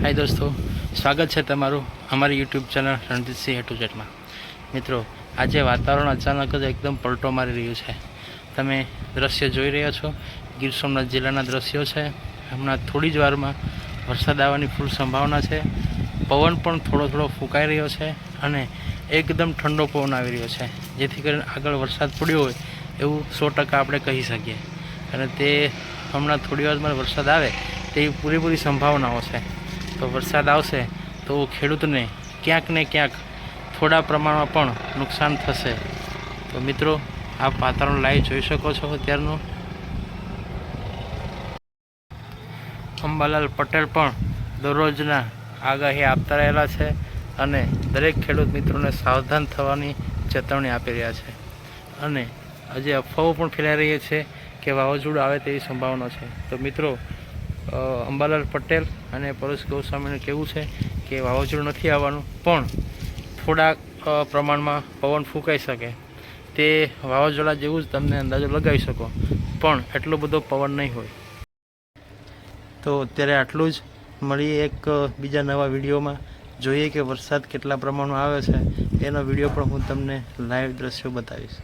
હાય દોસ્તો, સ્વાગત છે તમારું અમારી યુટ્યુબ ચેનલ રણજીતસિંહ ટુ જેટમાં મિત્રો, આજે વાતાવરણ અચાનક જ એકદમ પલટો મારી રહ્યું છે. તમે દ્રશ્ય જોઈ રહ્યા છો, ગીર સોમનાથ જિલ્લાના દ્રશ્યો છે. હમણાં થોડી જ વારમાં વરસાદ આવવાની ફૂલ સંભાવના છે. પવન પણ થોડો થોડો ફૂંકાઈ રહ્યો છે અને એકદમ ઠંડો પવન આવી રહ્યો છે. જેથી કરીને આગળ વરસાદ પડ્યો હોય એવું સો ટકા આપણે કહી શકીએ. અને તે હમણાં થોડી વારમાં વરસાદ આવે તેવી પૂરેપૂરી સંભાવનાઓ છે. તો વરસાદ આવશે તો ખેડૂતને ક્યાંક ને ક્યાંક થોડા પ્રમાણમાં પણ નુકસાન થશે. તો મિત્રો, આપ વાતાવરણ લાઈવ જોઈ શકો છો અત્યારનું. અંબાલાલ પટેલ પણ દરરોજના આગાહી આપતા રહેલા છે અને દરેક ખેડૂત મિત્રોને સાવધાન થવાની ચેતવણી આપી રહ્યા છે. અને આજે અફવાઓ પણ ફેલાઈ રહી છે કે વાવાઝોડું આવે તેવી સંભાવના છે. તો મિત્રો અંબાલાલ પટેલ અને પરેશ ગોસ્વામીનું કહેવું છે કે વાવાઝોડું નથી આવવાનું, પણ થોડાક પ્રમાણમાં પવન ફૂંકાઈ શકે. તે વાવાઝોડા જેવું જ તમને અંદાજો લગાવી શકો, પણ એટલો બધો પવન નહીં હોય. તો અત્યારે આટલું જ. મળીએ એક બીજા નવા વિડીયોમાં. જોઈએ કે વરસાદ કેટલા પ્રમાણમાં આવે છે. એનો વીડિયો પણ હું તમને લાઈવ દ્રશ્યો બતાવીશ.